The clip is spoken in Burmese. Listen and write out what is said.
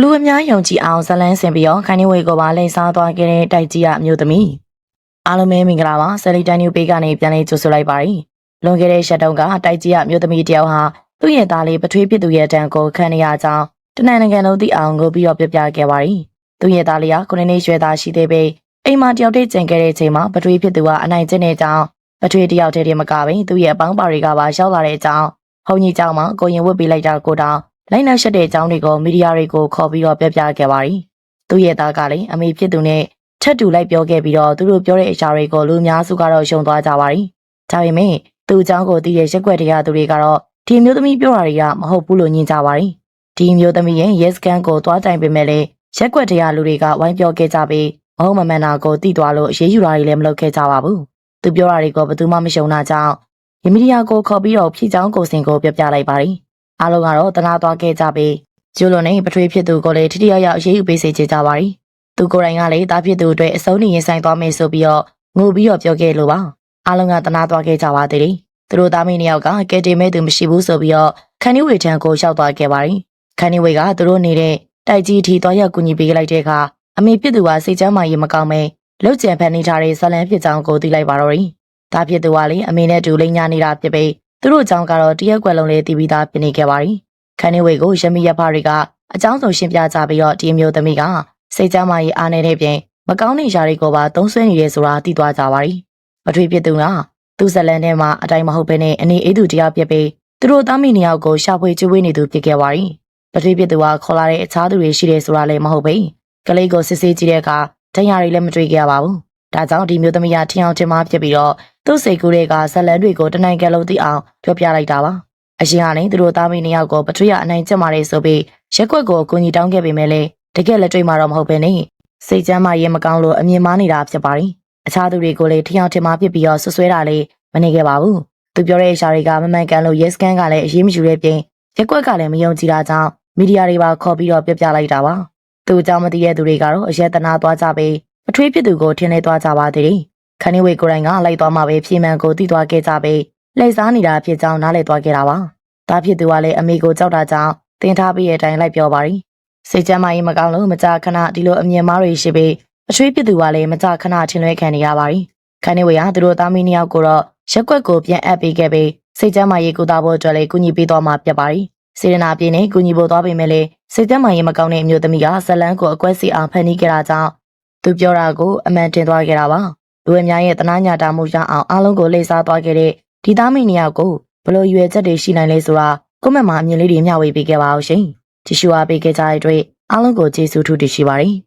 လူအများယုံကြည်အောင်ဇလန်းဆင်ပြီးတော့ခိုင်နေဝေကိုပါလိန်စားသွားခဲ့တဲ့တိုက်ကြီးရအမျိုးသမီးအားလုံးပဲမင်္ဂလာပါဆယ်လီတန်ယူပေးကနေပြန်လေးကြိုဆိုလိုက်ပါရီလွန်ခဲ့တဲ့ရက်တုန်းကတိုက်ကြီးရအမျိုးသမီးတယောက်ဟာသူ့ရဲ့သားလေးပထွေးပြသူရဲ့တန်ကိုခံရကြောင်းတနင်္ဂနွေလုံးသိအောင်ကိုပြီးတော့ပြပြခဲ့ပါရီသူ့ရဲ့သားလေးကခုနှစ်နှစ်ရွယ်သားရှိသေးပေအိမ်မှာတယောက်တည်းကျန်ခဲ့တဲ့အချိန်မှာပထွေးပြသူကအနိုင်ကျင့်နေကြောင်းပထွေးတယောက်တည်းတည်းမကဘဲသူ့ရဲ့အပေါင်းပါတွေကပါရောက်လာတဲ့အကြောင်းဘုံကြီးကြောင့်မှကိုရင်ဝတ်ပေးလိုက်တာကိုတောင် လိုက်နောက်ရှက်တဲ့အကြောင်းတွေကိုမီဒီယာတွေကိုခေါ်ပြီးတော့ပြပြခဲ့ပါရီ။သူ့ရဲ့သားကလည်းအမေဖြစ်သူနဲ့ထက်တူလိုက်ပြောခဲ့ပြီးတော့သူတို့ပြောတဲ့အရာတွေကိုလူအများစုကတော့ရှုံသွားကြပါရီ။ဒါပေမဲ့သူ့အကြောင်းကိုသိတဲ့ရက်ွက်တရားသူတွေကတော့ဒီမျိုးသမီးပြောတာတွေကမဟုတ်ဘူးလို့ညင်ကြပါရီ။ဒီမျိုးသမီးရဲ့ yes can ကိုသွားတိုင်ပေမဲ့လည်းရက်ွက်တရားလူတွေကဝိုင်းပြောခဲ့ကြပြီးမဟုတ်မမှန်တာကိုသိသွားလို့အရေးယူတာတွေလည်းမလုပ်ခဲ့ကြပါဘူး။သူပြောတာတွေကိုဘယ်သူမှမရှုံတာကြောင့်မီဒီယာကိုခေါ်ပြီးတော့ဖြည့်ချောင်းကိုစင်ကိုပြပြလိုက်ပါရီ။ အားလုံးကတော့တနာသွားခဲ့ကြပြီးကျူလွန်နဲ့ပထွေးဖြစ်သူကိုလည်းထိထိရောက်ရောက်အရေးယူပေးစေချင်ကြပါရီသူကိုယ်တိုင်ကလည်းတားဖြစ်သူအတွက်အစုံနေရင်ဆိုင်သွားမယ်ဆိုပြီးတော့ငိုပြီးတော့ပြောခဲ့လို့ပါအားလုံးကတနာသွားခဲ့ကြပါသေးတယ်သူတို့သားမီးနှစ်ယောက်ကကဲတင်မဲ့သူမရှိဘူးဆိုပြီးတော့ခန်နီဝေထံကိုရောက်သွားခဲ့ပါရီခန်နီဝေကသူတို့နေတဲ့တိုက်ကြီးထီသွားရောက်ကူညီပေးလိုက်တဲ့အခါအမေဖြစ်သူကစိတ်ချမ်းမာရေးမကောင်းပဲလှုပ်ကြံဖန်နေထားတဲ့ဇလန်းဖြစ်ကြောင်းကိုသိလိုက်ပါတော့ရီဒါဖြစ်သူကလည်းအမေနဲ့တူလိမ့်ညာနေတာဖြစ်ပြီး သူတို့အကြောင်းကတော့တရက်ကွက်လုံးလေးတည်ပြီးသားဖြစ်နေခဲ့ပါရီခန်းနေဝေကိုရမီရဖတွေကအကြောင်းစုံရှင်းပြကြပြီးတော့ဒီမျိုးသမီးကစိတ်ကြမ်းမာရေးအားနေတဲ့ပြင်မကောင်းတဲ့ຢာတွေကိုပါသုံးဆွဲနေရဲဆိုတာသိသွားကြပါရီပထွေဖြစ်သူကသူ့ဇလန်ထဲမှာအတိုင်းမဟုတ်ဘဲနဲ့အနေအေးသူတရားပြပြီးသူတို့သားမိနှစ်ယောက်ကိုရှာဖွေကျွေးနေသူဖြစ်ခဲ့ပါရီပထွေဖြစ်သူကခေါ်လာတဲ့အခြားသူတွေရှိတယ်ဆိုတာလည်းမဟုတ်ပဲကလေးကိုစစ်ဆေးကြည့်တဲ့အခါဒဏ်ရာတွေလည်းမတွေ့ခဲ့ရပါဘူးဒါကြောင့်ဒီမျိုးသမီးကထင်အောင်ထင်မှားဖြစ်ပြီးတော့ သူ့စိတ်ကူးတွေကဇလန်တွေကိုတနိုင်ကလုံးသိအောင်ပြောပြလိုက်တာပါအရှင်ကလည်းသူတို့သားမီးနှစ်ယောက်ကိုပထွေးရအနိုင်ကျင့်မာတယ်ဆိုပြီးရက်ွက်ကိုအကူအညီတောင်းခဲ့ပေမဲ့လည်းတကယ်လက်တွေ့မှာတော့မဟုတ်ပဲနဲ့စိတ်ချမ်းသာရေးမကောင်းလို့အမြင်မှားနေတာဖြစ်ပါရီအခြားသူတွေကိုလည်းထင်အောင်ထင်မှားဖြစ်ပြီးတော့ဆွဆွဲတာလေးမနေခဲ့ပါဘူးသူပြောတဲ့အရာတွေကမမှန်ကန်လို့ yes can ကလည်းအရေးမယူတဲ့ပြင်ရက်ွက်ကလည်းမယုံကြည်တာကြောင့်မီဒီယာတွေပါခေါ်ပြီးတော့ပြပြလိုက်တာပါသူအကြောင်းမသိတဲ့သူတွေကတော့အရက်တနာသွားကြပြီးပထွေးဖြစ်သူကိုထင်နေသွားကြပါသေးတယ် ခန်းနေဝေကိုယ်တိုင်ကလိုက်သွားမှပဲပြေမှန်ကိုတည်သွားခဲ့ကြပြီးလှည့်စားနေတာဖြစ်ကြောင်းနားလည်သွားခဲ့တာပါ။ဒါဖြစ်သူကလည်းအမေကိုကြောက်တာကြောင့်တင်ထားပြီးတဲ့အတိုင်းလိုက်ပြောပါရီ။စိတ်ကြမ်းမကြီးမကောင်းလို့မကြခဏဒီလိုအမြင်မားတွေရှိပြီးအချွေးဖြစ်သူကလည်းမကြခဏထင်လွဲခံနေရပါရီ။ခန်းနေဝေကသူတို့သားမီးနှစ်ယောက်ကိုတော့ရက်ွက်ကိုပြန်အပ်ပေးခဲ့ပြီးစိတ်ကြမ်းမကြီးကိုတာဖို့အတွက်လည်းကူညီပေးသွားမှပြပါရီ။စေရနာပြင်းနဲ့ကူညီဖို့သွားပေမဲ့လည်းစိတ်ကြမ်းမကြီးမကောင်းတဲ့အမျိုးသမီးကဇလန်းကိုအကွက်စီအောင်ဖန်တီးခဲ့တာကြောင့်သူပြောတာကိုအမှန်တင်သွားခဲ့တာပါ။ လူအများရဲ့တနာညာတာမှုရအောင်အားလုံးကိုလှည့်စားသွားခဲ့တဲ့ဒီသားမိနှစ်ယောက်ကိုဘလို့ရွယ်ချက်တွေရှိနိုင်လဲဆိုတာကွန်မန့်မှာအမြင်လေးတွေမျှဝေပေးခဲ့ပါအောင်ရှင်။ကြည့်ရှုအားပေးခဲ့ကြတဲ့အတွက်အားလုံးကိုကျေးဇူးထူးတင်ရှိပါတယ်။